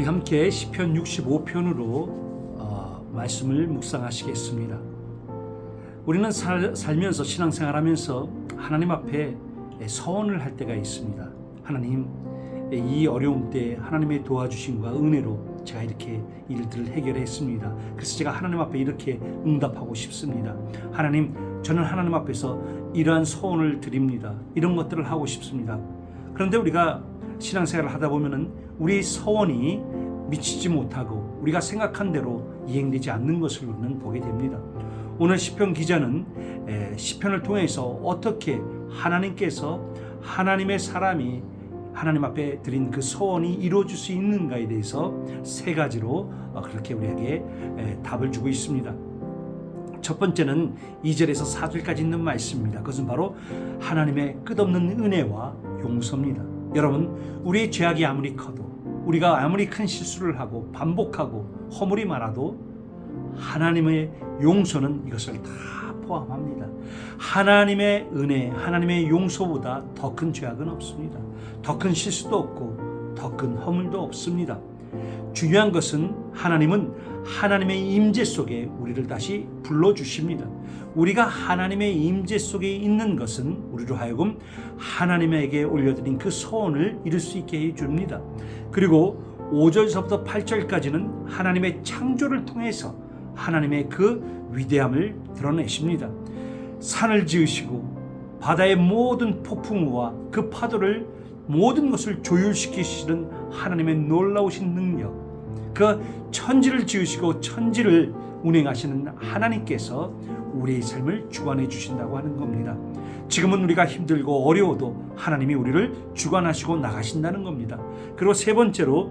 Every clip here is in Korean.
우리 함께 시편 65편으로 어, 말씀을 묵상하시겠습니다. 우리는 살, 살면서 신앙생활하면서 하나님 앞에 서원을 할 때가 있습니다. 하나님 이 어려움 때 하나님의 도와주심과 은혜로 제가 이렇게 일들을 해결했습니다. 그래서 제가 하나님 앞에 이렇게 응답하고 싶습니다. 하나님 저는 하나님 앞에서 이러한 소원을 드립니다. 이런 것들을 하고 싶습니다. 그런데 우리가 신앙생활을 하다 보면은 우리 소원이 미치지 못하고 우리가 생각한 대로 이행되지 않는 것을 우리는 보게 됩니다. 오늘 시편 기자는 에, 시편을 통해서 어떻게 하나님께서 하나님의 사람이 하나님 앞에 드린 그 소원이 이루어질 수 있는가에 대해서 세 가지로 어, 그렇게 우리에게 에, 답을 주고 있습니다. 첫 번째는 2절에서 4절까지 있는 말씀입니다. 그것은 바로 하나님의 끝없는 은혜와 용서입니다. 여러분, 우리의 죄악이 아무리 커도 우리가 아무리 큰 실수를 하고 반복하고 허물이 많아도 하나님의 용서는 이것을 다 포함합니다. 하나님의 은혜, 하나님의 용서보다 더 큰 죄악은 없습니다. 더 큰 실수도 없고 더 큰 허물도 없습니다. 중요한 것은 하나님은 하나님의 임재 속에 우리를 다시 불러 주십니다. 우리가 하나님의 임재 속에 있는 것은 우리로 하여금 하나님에게 올려드린 그 소원을 이룰 수 있게 해 줍니다. 그리고 5절서부터 8절까지는 하나님의 창조를 통해서 하나님의 그 위대함을 드러내십니다. 산을 지으시고 바다의 모든 폭풍우와 그 파도를 모든 것을 조율시키시는 하나님의 놀라우신 능력, 그 천지를 지으시고 천지를 운행하시는 하나님께서 우리의 삶을 주관해 주신다고 하는 겁니다. 지금은 우리가 힘들고 어려워도 하나님이 우리를 주관하시고 나가신다는 겁니다. 그리고 세 번째로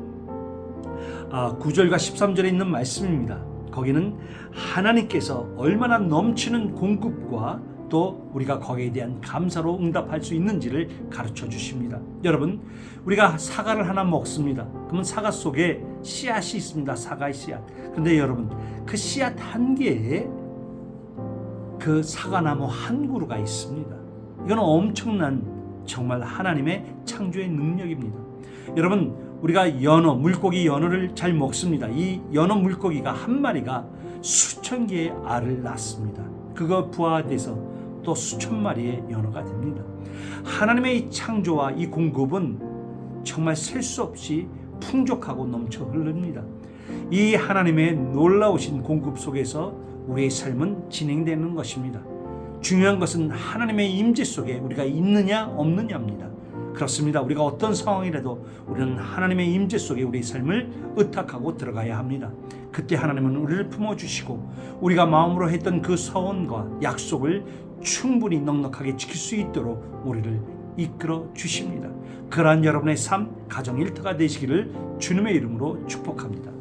9절과 13절에 있는 말씀입니다. 거기는 하나님께서 얼마나 넘치는 공급과 또 우리가 거기에 대한 감사로 응답할 수 있는지를 가르쳐 주십니다. 여러분, 우리가 사과를 하나 먹습니다. 그러면 사과 속에 씨앗이 있습니다. 사과의 씨앗. 근데 여러분, 그 씨앗 한 개에 그 사과나무 한 그루가 있습니다. 이건 엄청난 정말 하나님의 창조의 능력입니다. 여러분, 우리가 연어, 물고기 연어를 잘 먹습니다. 이 연어 물고기가 한 마리가 수천 개의 알을 낳습니다. 그거 부화돼서 또 수천 마리의 연어가 됩니다. 하나님의 이 창조와 이 공급은 정말 셀 수 없이 풍족하고 넘쳐 흐릅니다. 이 하나님의 놀라우신 공급 속에서 우리의 삶은 진행되는 것입니다. 중요한 것은 하나님의 임재 속에 우리가 있느냐 없느냐입니다. 그렇습니다. 우리가 어떤 상황이라도 우리는 하나님의 임재 속에 우리의 삶을 의탁하고 들어가야 합니다. 그때 하나님은 우리를 품어 주시고 우리가 마음으로 했던 그 서원과 약속을 충분히 넉넉하게 지킬 수 있도록 우리를 이끌어 주십니다. 그러한 여러분의 삶, 가정 일터가 되시기를 주님의 이름으로 축복합니다.